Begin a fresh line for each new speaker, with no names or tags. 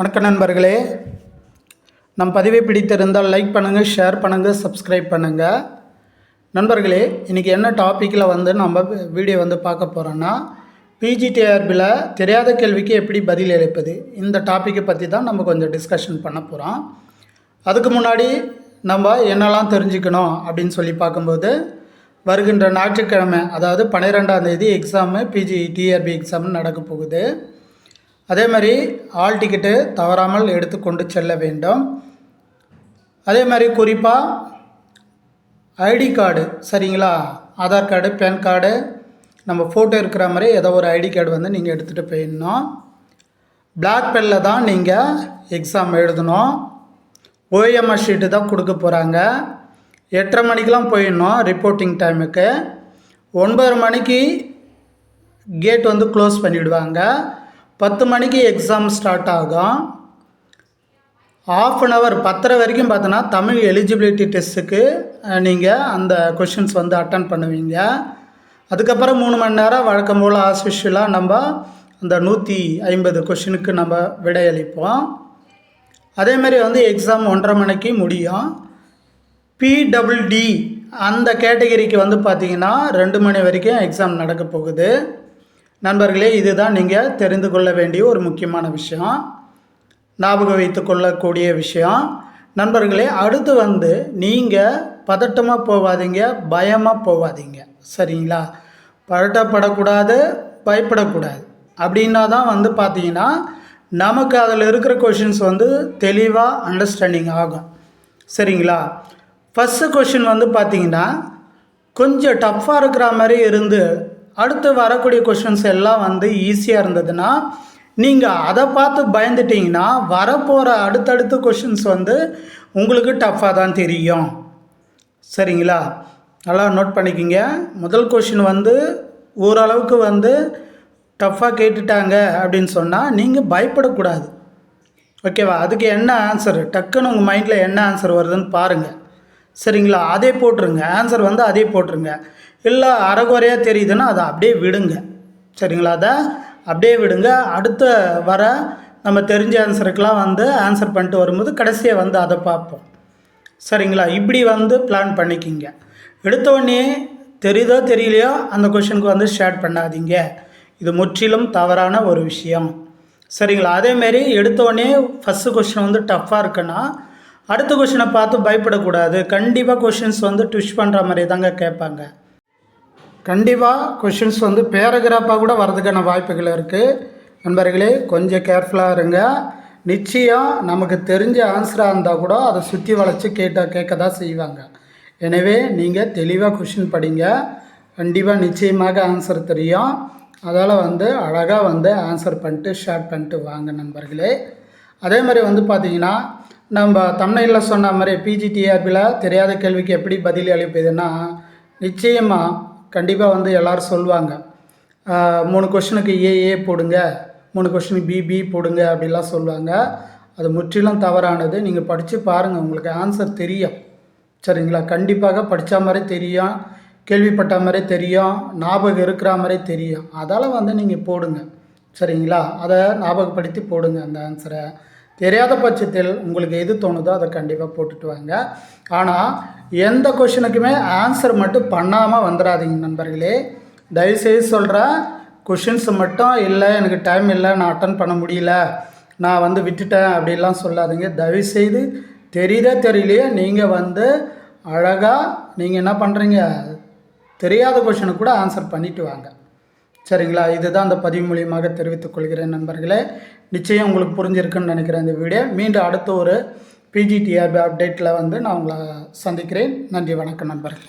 வணக்கம் நண்பர்களே. நம் பதிவை பிடித்திருந்தால் லைக் பண்ணுங்கள் ஷேர் பண்ணுங்கள் சப்ஸ்கிரைப் பண்ணுங்கள் நண்பர்களே இன்றைக்கி என்ன டாப்பிக்கில் வந்து நம்ம வீடியோ வந்து பார்க்க போகிறோன்னா பிஜிடிஆர்பியில் தெரியாத கேள்விக்கு எப்படி பதில் அளிப்பது? இந்த டாப்பிக்கை பற்றி தான் நம்ம கொஞ்சம் டிஸ்கஷன் பண்ண போகிறோம் அதுக்கு முன்னாடி நம்ம என்னெல்லாம் தெரிஞ்சுக்கணும் அப்படின்னு சொல்லி பார்க்கும்போது வருகின்ற ஞாயிற்றுக்கிழமை அதாவது பன்னிரெண்டாம் தேதி எக்ஸாமு பிஜி டிஆர்பி எக்ஸாம் நடக்க போகுது. அதே மாதிரி ஆல் டிக்கெட்டு தவறாமல் எடுத்துக்கொண்டு செல்ல வேண்டும். அதே மாதிரி குறிப்பாக ஐடி கார்டு சரிங்களா? ஆதார் கார்டு பேன் கார்டு நம்ம ஃபோட்டோ இருக்கிற மாதிரி ஏதோ ஒரு ஐடி கார்டு வந்து நீங்கள் எடுத்துகிட்டு போயிடணும். பிளாக் பெல்லில் தான் நீங்கள் எக்ஸாம் எழுதணும். ஓஎம்எஸ் ஷீட்டு தான் கொடுக்க போகிறாங்க எட்டரை மணிக்கெலாம் போயிடணும் ரிப்போர்ட்டிங் டைமுக்கு ஒன்பது மணிக்கு கேட் வந்து க்ளோஸ் பண்ணிவிடுவாங்க பத்து மணிக்கு எக்ஸாம் ஸ்டார்ட் ஆகும் ஆஃப் அன் ஹவர் பத்தரை வரைக்கும் பார்த்தோன்னா தமிழ் எலிஜிபிலிட்டி டெஸ்ட்டுக்கு நீங்கள் அந்த கொஷின்ஸ் வந்து அட்டன் பண்ணுவீங்க. அதுக்கப்புறம் மூணு மணி நேரம் வழக்கம் போல் ஆஸ்விஷலாக நம்ம அந்த நூற்றி ஐம்பது கொஷினுக்கு நம்ம விடையளிப்போம் அதேமாரி வந்து எக்ஸாம் ஒன்றரை மணிக்கு முடியும். பிடபிள்டி அந்த கேட்டகரிக்கு வந்து பார்த்திங்கன்னா ரெண்டு மணி வரைக்கும் எக்ஸாம் நடக்க போகுது. நண்பர்களே இதுதான் நீங்கள் தெரிந்து கொள்ள வேண்டிய ஒரு முக்கியமான விஷயம். ஞாபகம் வைத்து கொள்ளக்கூடிய விஷயம். நண்பர்களே அடுத்து வந்து நீங்கள் பதட்டமாக போகாதீங்க பயமாக போகாதீங்க சரிங்களா? பதட்டப்படக்கூடாது பயப்படக்கூடாது. அப்படின்னா தான் வந்து பார்த்தீங்கன்னா நமக்கு அதில் இருக்கிற கொஷின்ஸ் வந்து தெளிவாக அண்டர்ஸ்டாண்டிங் ஆகும். சரிங்களா? ஃபஸ்ட்டு கொஷின் வந்து பார்த்தீங்கன்னா கொஞ்சம் டஃப்பாக இருக்கிற மாதிரி இருந்து அடுத்து வரக்கூடிய கொஷின்ஸ் எல்லாம் வந்து ஈஸியாக இருந்ததுன்னா நீங்கள் அதை பார்த்து பயந்துட்டிங்கன்னா வரப்போகிற அடுத்தடுத்த கொஷின்ஸ் வந்து உங்களுக்கு டஃப்பாக தான் தெரியும். சரிங்களா? நல்லா நோட் பண்ணிக்கிங்க. முதல் கொஷின் வந்து ஓரளவுக்கு வந்து டஃப்பாக கேட்டுட்டாங்க அப்படின்னு சொன்னால் நீங்கள் பயப்படக்கூடாது. ஓகேவா? அதுக்கு என்ன ஆன்சர் டக்குன்னு உங்கள் மைண்டில் என்ன ஆன்சர் வருதுன்னு பாருங்கள் சரிங்களா? அதே போட்டுருங்க. ஆன்சர் வந்து அதே போட்டுருங்க. இல்லை அறகுறையாக தெரியுதுன்னா அதை அப்படியே விடுங்க. சரிங்களா? அதை அப்படியே விடுங்க. அடுத்த வர நம்ம தெரிஞ்ச ஆன்சருக்கெலாம் வந்து ஆன்சர் பண்ணிட்டு வரும்போது கடைசியாக வந்து அதை பார்ப்போம். சரிங்களா? இப்படி வந்து பிளான் பண்ணிக்கிங்க. எடுத்தோடனே தெரியுதோ தெரியலையோ அந்த கொஷனுக்கு வந்து ஷேர் பண்ணாதீங்க. இது முற்றிலும் தவறான ஒரு விஷயம். சரிங்களா? அதேமாரி எடுத்தோடனே ஃபஸ்ட்டு கொஷின் வந்து டஃப்பாக இருக்குன்னா அடுத்த கொஷினை பார்த்து பயப்படக்கூடாது. கண்டிப்பாக கொஷின்ஸ் வந்து ட்விஷ் பண்ணுற மாதிரி தாங்க கேட்பாங்க. கண்டிப்பாக கொஷின்ஸ் வந்து பேராகிராஃபாக கூட வரதுக்கான வாய்ப்புகள் இருக்குது நண்பர்களே கொஞ்சம் கேர்ஃபுல்லாக இருங்க. நிச்சயம் நமக்கு தெரிஞ்ச ஆன்சராக இருந்தால் கூட அதை சுற்றி வளைச்சி கேட்டால் கேட்க தான் செய்வாங்க. எனவே நீங்கள் தெளிவாக கொஷின் படிங்க. கண்டிப்பாக நிச்சயமாக ஆன்சர் தெரியும். அதால் வந்து அழகாக வந்து ஆன்சர் பண்ணிட்டு ஷேர் பண்ணிட்டு வாங்க நண்பர்களே. அதே மாதிரி வந்து பார்த்திங்கன்னா நம்ம தமிழில் சொன்ன மாதிரி பிஜிடிஆர்பியில் தெரியாத கேள்விக்கு எப்படி பதில் அளிப்பதுன்னா நிச்சயமாக கண்டிப்பாக வந்து எல்லோரும் சொல்லுவாங்க. மூணு கொஷனுக்கு ஏஏ போடுங்க. மூணு கொஷனுக்கு பிபி போடுங்க அப்படிலாம் சொல்லுவாங்க. அது முற்றிலும் தவறானது. நீங்கள் படித்து பாருங்கள் உங்களுக்கு ஆன்சர் தெரியும். சரிங்களா? கண்டிப்பாக படித்த மாதிரி தெரியும் கேள்விப்பட்ட மாதிரி தெரியும் ஞாபகம் இருக்கிற மாதிரி தெரியும். அதால் வந்து நீங்கள் போடுங்க. சரிங்களா? அதை ஞாபகப்படுத்தி போடுங்க அந்த ஆன்சரை தெரியாத பட்சத்தில் உங்களுக்கு எது தோணுதோ அதை கண்டிப்பாக போட்டுட்டு வாங்க. ஆனால் எந்த கொஷினுக்குமே ஆன்சர் மட்டும் பண்ணாமல் வந்துடாதீங்க நண்பர்களே. தயவுசெய்து சொல்கிறேன் கொஷின்ஸ் மட்டும் இல்லை எனக்கு டைம் இல்லை நான் அட்டன் பண்ண முடியல நான் வந்து விட்டுட்டேன் அப்படிலாம் சொல்லாதீங்க. தயவுசெய்து தெரியுதே தெரியலையே நீங்கள் வந்து அழகாக நீங்கள் என்ன பண்ணுறீங்க தெரியாத கொஷனுக்கு கூட ஆன்சர் பண்ணிவிட்டு வாங்க. சரிங்களா? இதுதான் அந்த பதிவு மூலியமாக தெரிவித்துக் கொள்கிறேன் நண்பர்களே. நிச்சயம் உங்களுக்கு புரிஞ்சிருக்குன்னு நினைக்கிறேன் இந்த வீடியோ. மீண்டும் அடுத்த ஒரு பிஜிடிஆர்பி அப்டேட்டில் வந்து நான் உங்களை சந்திக்கிறேன். நன்றி வணக்கம் நண்பர்கள்.